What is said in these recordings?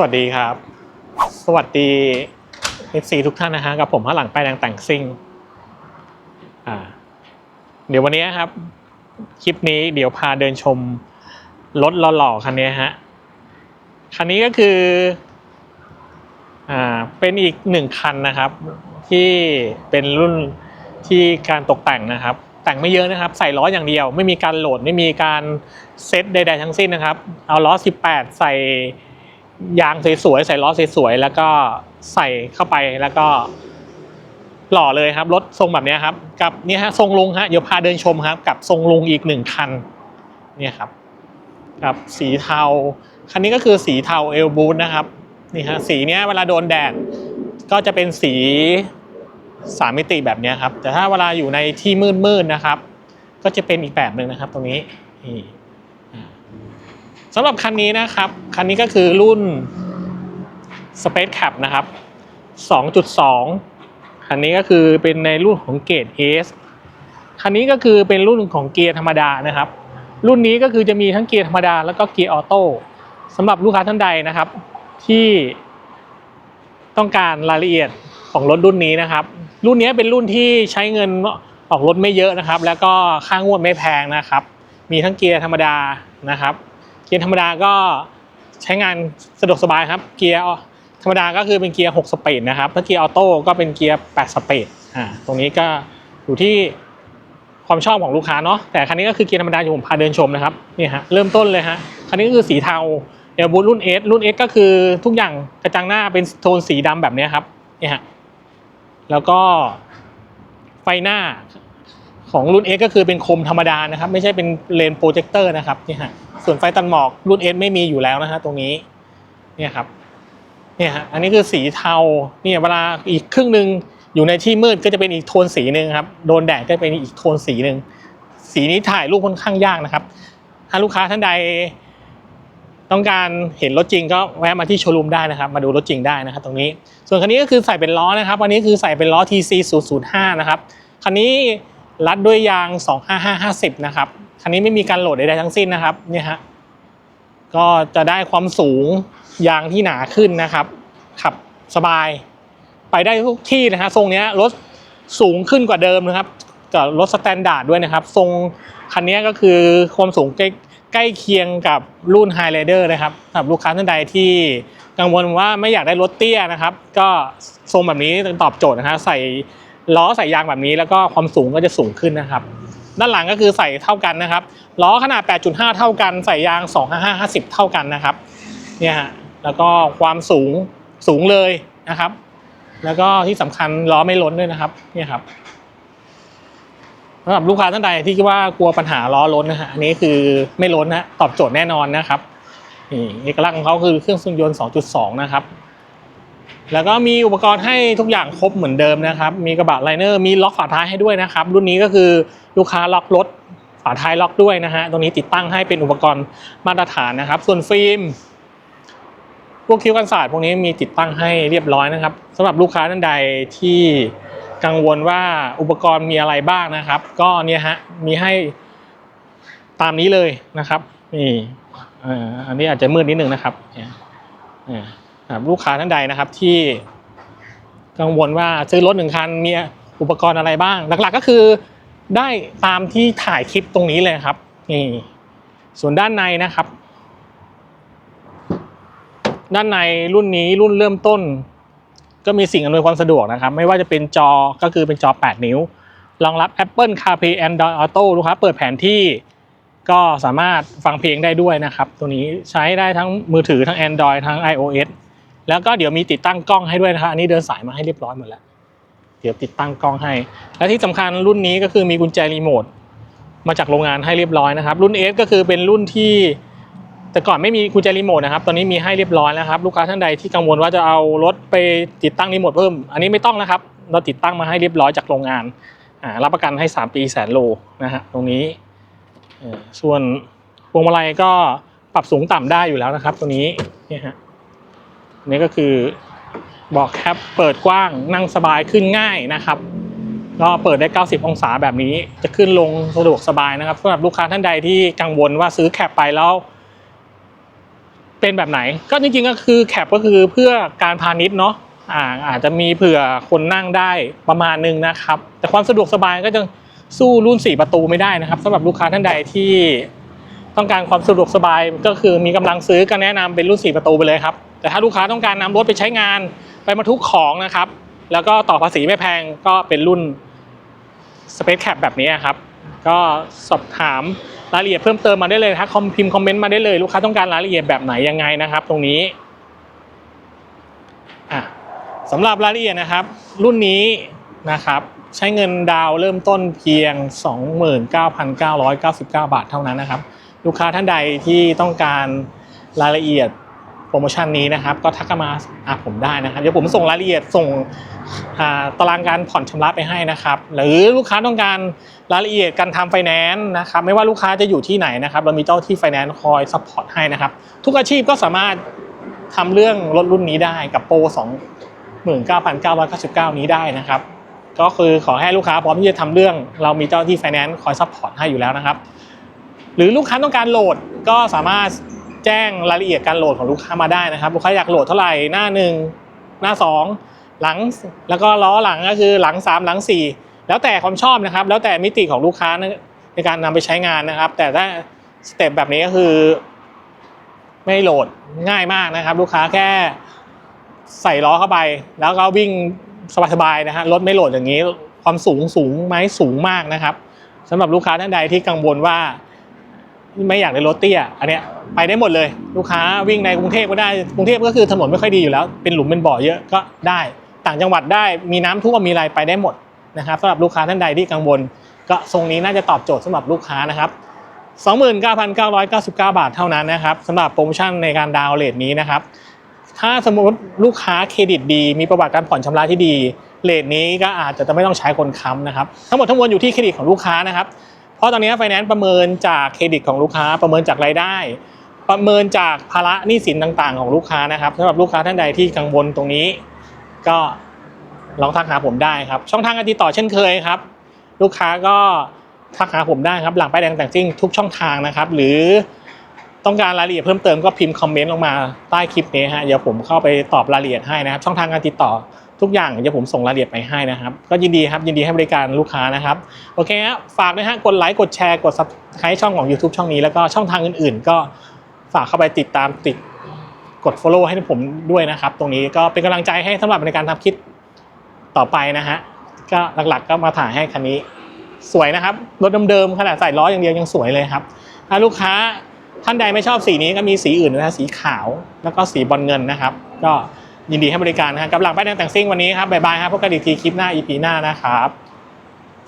วัสดีครับ สวัสดี FC ทุกท่านนะฮะกับผมข้าหลังไปแดงแต่งซิ่งอ่าเดี๋ยววันนี้ครับ คลิปนี้เดี๋ยวพาเดินชมรถหล่อๆคันนี้ฮะคันนี้ก็คืออ่าเป็นอีกหนึ่งคันนะครับ ที่เป็นรุ่นที่การตกแต่งนะครับ แต่งไม่เยอะนะครับ ใส่ล้ออย่างเดียว ไม่มีการโหลดไม่มีการเซตใด ๆ ทั้งสิ้นนะครับ เอาล้อ 18 ใส่ ยางสวยๆใส่ล้อสวยๆแล้วก็ใส่เข้าไปแล้วก็ หล่อเลยครับรถทรงแบบนี้ครับ กับนี่ฮะทรงลุงฮะเดี๋ยวพาเดินชมครับ กับทรงลุงอีกหนึ่งคันเนี่ยครับกับสีเทา คันนี้ก็คือสีเทาเอลบูทนะครับนี่ฮะสีเนี้ยเวลาโดนแดดก็จะเป็นสีสามมิติแบบนี้ครับ แต่ถ้าเวลาอยู่ในที่มืดๆนะครับ ก็จะเป็นอีกแบบหนึ่งนะครับ ตรงนี้นี่ สำหรับคันนี้นะครับ คันนี้ก็คือรุ่น Space Cap นะครับ 2.2 คันนี้ก็คือเป็นในรุ่นของเกรด S คันนี้ก็คือเป็นรุ่นของเกียร์ธรรมดานะครับ รุ่นนี้ก็คือจะมีทั้งเกียร์ธรรมดาแล้วก็เกียร์ออโต้สำหรับลูกค้าท่านใดนะครับ ที่ต้องการรายละเอียดของรถรุ่นนี้นะครับ รุ่นนี้เป็นรุ่นที่ใช้เงินออกรถไม่เยอะนะครับ แล้วก็ค่างวดไม่แพงนะครับ มีทั้งเกียร์ธรรมดานะครับ เกียร์ธรรมดาก็ใช้งานสะดวกสบายครับ เกียร์ธรรมดาก็คือเป็นเกียร์ 6 สปีดนะครับถ้าเกียร์ออโต้ก็เป็นเกียร์ 8 สปีดอ่าตรงนี้ก็อยู่ที่ความชอบของลูกค้าเนาะแต่คันนี้ก็คือเกียร์ธรรมดาที่ผมพาเดินชมนะครับนี่ฮะเริ่มต้นเลยฮะคันนี้ก็คือสีเทาเอลบูรุ่น S รุ่น S ก็คือทุกอย่างกระจังหน้าเป็นโทนสีดำแบบนี้ครับนี่ฮะแล้วก็ไฟหน้า ของรุ่น S ก็คือเป็นคมธรรมดานะครับ ไม่ใช่เป็นเลนโปรเจคเตอร์นะครับนี่ฮะส่วนไฟตัดหมอกรุ่น S ไม่มีอยู่แล้วนะฮะตรงนี้เนี่ยครับเนี่ยฮะอันนี้คือสีเทาเนี่ยเวลาอีกครึ่งหนึ่งอยู่ในที่มืดก็จะเป็นอีกโทนสีหนึ่งครับโดนแดดก็เป็นอีกโทนสีหนึ่งสีนี้ถ่ายรูปค่อนข้างยากนะครับ ถ้าลูกค้าท่านใดต้องการเห็นรถจริงก็แวะมาที่โชว์รูมได้นะครับ มาดูรถจริงได้นะครับตรงนี้ ส่วนคันนี้ก็คือใส่เป็นล้อนะครับอันนี้คือใส่เป็นล้อ TC 005นะครับ คันนี้ รัดด้วยยาง 25550 นะครับ คันนี้ไม่มีการโหลดใดๆทั้งสิ้นนะครับเนี่ยฮะก็จะได้ความสูงยางที่หนาขึ้นนะครับ ขับสบาย ไปได้ทุกที่นะฮะทรงนี้รถสูงขึ้นกว่าเดิมนะครับกับรถสแตนดาร์ดด้วยนะครับ ทรงคันนี้ก็คือความสูงใกล้ใกล้เคียงกับรุ่น High Rider นะครับสำหรับลูกค้าท่านใดที่กังวลว่าไม่อยากได้รถเตี้ยนะครับ ก็ทรงแบบนี้ตอบโจทย์นะฮะใส่ ล้อใส่ยางแบบนี้แล้วก็ความสูงก็จะสูงขึ้นนะครับ ด้านหลังก็คือใส่เท่ากันนะครับล้อขนาด 8.5 เท่ากันใส่ยาง 255 50 เท่ากันนะครับเนี่ยฮะแล้วก็ความสูงสูงเลยนะครับ แล้วก็ที่สำคัญล้อไม่ล้นด้วยนะครับเนี่ยครับสำหรับลูกค้าท่านใดที่คิดว่ากลัวปัญหาล้อล้นนะฮะอันนี้คือไม่ล้นนะตอบโจทย์แน่นอนนะครับนี่เอกลักษณ์ของเขาคือเครื่องยนต์ 2.2 นะครับ แล้วก็มีอุปกรณ์ให้ทุกอย่างครบเหมือนเดิมนะครับ มีกระบะไลเนอร์ มีล็อกฝาท้ายให้ด้วยนะครับ รุ่นนี้ก็คือลูกค้าล็อกรถฝาท้ายล็อกด้วยนะฮะ ตรงนี้ติดตั้งให้เป็นอุปกรณ์มาตรฐานนะครับ ส่วนฟิล์ม พวกคิ้วกันศาสตร์พวกนี้มีติดตั้งให้เรียบร้อยนะครับสำหรับลูกค้าท่านใดที่กังวลว่าอุปกรณ์มีอะไรบ้างนะครับ ก็เนี่ยฮะ มีให้ตามนี้เลยนะครับ นี่อันนี้อาจจะมืดนิดนึงนะครับอ่าครับ ลูกค้าท่านใดนะครับที่กังวลว่าซื้อรถหนึ่งคันมีอุปกรณ์อะไรบ้าง หลักๆก็คือได้ตามที่ถ่ายคลิปตรงนี้เลยครับนี่ส่วนด้านในนะครับ ด้านในรุ่นนี้รุ่นเริ่มต้น ก็มีสิ่งอำนวยความสะดวกนะครับ ไม่ว่าจะเป็นจอก็คือเป็นจอ 8 นิ้ว รองรับ Apple CarPlay Android Auto ลูกค้าเปิดแผนที่ก็สามารถฟังเพลงได้ด้วยนะครับ ตัวนี้ใช้ได้ทั้งมือถือทั้ง Android ทั้ง iOS แล้วก็เดี๋ยวมีติดตั้งกล้องให้ด้วยนะครับอันนี้เดินสายมาให้เรียบร้อยหมดแล้ว เดี๋ยวติดตั้งกล้องให้ และที่สำคัญรุ่นนี้ก็คือมีกุญแจรีโมทมาจากโรงงานให้เรียบร้อยนะครับ รุ่น S ก็คือเป็นรุ่นที่ แต่ก่อนไม่มีกุญแจรีโมทนะครับ ตอนนี้มีให้เรียบร้อยแล้วครับ ลูกค้าท่านใดที่กังวลว่าจะเอารถไปติดตั้งรีโมทเพิ่ม อันนี้ไม่ต้องนะครับ เราติดตั้งมาให้เรียบร้อยจากโรงงานรับประกันให้ 3 ปีแสนโลนะฮะตรงนี้ส่วนพวงมาลัยก็ปรับสูงต่ำได้อยู่แล้วนะครับ ตัวนี้เนี่ยฮะ นี่ก็คือเบอกแคปเปิดกว้างนั่งสบายขึ้นง่ายนะครับก็เปิดได้ 90 องศาแบบนี้ จะขึ้นลงสะดวกสบายนะครับสำหรับลูกค้าท่านใดที่กังวลว่าซื้อแคปไปแล้วเป็นแบบไหน ก็จริงๆก็คือแคปก็คือเพื่อการพาณิชย์เนาะอ่าอาจจะมีเผื่อคนนั่งได้ประมาณนึงนะครับ แต่ความสะดวกสบายก็จะสู้รุ่น 4 ประตูไม่ได้นะครับสำหรับลูกค้าท่านใดที่ต้องการความสะดวกสบายก็คือมีกำลังซื้อก็แนะนำเป็นรุ่น 4 ประตูไปเลยครับ แต่ถ้าลูกค้าต้องการนำรถไปใช้งานไปบรรทุกของนะครับ แล้วก็ต่อภาษีไม่แพงก็เป็นรุ่น Space Cap แบบนี้ครับ ก็สอบถามรายละเอียดเพิ่มเติมมาได้เลยถ้าคอมพิมพ์คอมเมนต์มาได้เลยลูกค้าต้องการรายละเอียดแบบไหนยังไงนะครับ ตรงนี้อะสำหรับรายละเอียดนะครับ รุ่นนี้นะครับใช้เงินดาวเริ่มต้นเพียง 29,999 บาทเท่านั้นนะครับ ลูกค้าท่านใดที่ต้องการรายละเอียด โปรโมชั่นนี้นะครับ ก็ทักมาหาผมได้นะครับเดี๋ยวผมส่งรายละเอียดส่งตารางการผ่อนชำระไปให้นะครับ หรือลูกค้าต้องการรายละเอียดการทำไฟแนนซ์นะครับไม่ว่าลูกค้าจะอยู่ที่ไหนนะครับเรามีเจ้าที่ไฟแนนซ์คอยซัพพอร์ตให้นะครับ ทุกอาชีพก็สามารถทำเรื่องรถรุ่นนี้ได้กับโปร29,999 นี้ได้นะครับ ก็คือขอให้ลูกค้าพร้อมที่จะทำเรื่อง เรามีเจ้าที่ไฟแนนซ์คอยซัพพอร์ตให้อยู่แล้วนะครับ หรือลูกค้าต้องการโหลดก็สามารถ แจ้งรายละเอียดการโหลดของลูกค้ามาได้นะครับลูกค้าอยากโหลดเท่าไหร่หน้าหนึ่งหน้าสองหลังแล้วก็ล้อหลังก็คือหลังสามหลังสี่แล้วแต่ความชอบนะครับ แล้วแต่มิติของลูกค้าในการนำไปใช้งานนะครับ แต่ถ้าสเต็ปแบบนี้ก็คือ ไม่โหลดง่ายมากนะครับ ลูกค้าแค่ใส่ล้อเข้าไป แล้วก็วิ่งสบายๆนะฮะรถไม่โหลดอย่างนี้ ความสูงสูงไหมสูงมากนะครับสำหรับลูกค้าท่านใดที่กังวลว่า ไม่อยากได้รถเตี้ยอันเนี้ยไปได้หมดเลย ลูกค้าวิ่งในกรุงเทพก็ได้กรุงเทพก็คือถนนไม่ค่อยดีอยู่แล้ว เป็นหลุมเป็นบ่อเยอะก็ได้ ต่างจังหวัดได้มีน้ำท่วมมีอะไรไปได้หมดนะครับสำหรับลูกค้าท่านใดที่กังวล ก็ทรงนี้น่าจะตอบโจทย์สำหรับลูกค้านะครับ29,999 บาทเท่านั้นนะครับสำหรับโปรโมชั่นในการดาวน์เลทนี้นะครับ ถ้าสมมติลูกค้าเครดิตดี มีประวัติการผ่อนชำระที่ดีเลทนี้ก็อาจจะไม่ต้องใช้คนค้ำนะครับ ทั้งหมดทั้งมวลอยู่ที่เครดิตของลูกค้านะครับ เพราะตอนนี้ไฟแนนซ์ประเมินจากเครดิตของลูกค้าประเมินจากรายได้ ประเมินจากภาระหนี้สินต่างๆ ของลูกค้านะครับสำหรับลูกค้าท่านใดที่กังวลตรงนี้ ก็ลองทักหาผมได้ครับ ช่องทางการติดต่อเช่นเคยครับ ลูกค้าก็ทักหาผมได้ครับ หลังป้ายแดงแต่งซิ่งทุกช่องทางนะครับ หรือต้องการรายละเอียดเพิ่มเติมก็พิมพ์คอมเมนต์ลงมาใต้คลิปนี้ฮะเดี๋ยวผมเข้าไปตอบรายละเอียดให้นะครับ ช่องทางการติดต่อ ทุกอย่างเดี๋ยวผมส่งรายละเอียดไปให้นะครับ ก็ยินดีครับยินดีให้บริการลูกค้านะครับ โอเคครับฝากด้วยฮะกดไลค์กดแชร์กด subscribe ช่องของ YouTube ช่องนี้แล้วก็ช่องทางอื่นๆ ก็ฝากเข้าไปติดตามติดกด follow ให้ผมด้วยนะครับ ตรงนี้ก็เป็นกำลังใจให้สำหรับในการทำคลิปต่อไปนะฮะก็หลักๆก็มาถ่ายให้คันนี้ สวยนะครับรถเดิมๆขนาดใส่ล้ออย่างเดียวยังสวยเลยครับถ้าลูกค้าท่านใดไม่ชอบสีนี้ก็มีสีอื่นนะฮะสีขาว แล้วก็สีบอลเงินนะครับ ก็ ยินดีให้บริการนะฮะกับหลังป้ายแดงแต่งซิ่งวันนี้ครับบ๊ายบายครับพบกันอีกทีคลิปหน้า EP หน้านะครับ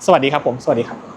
สวัสดีครับผม สวัสดีครับ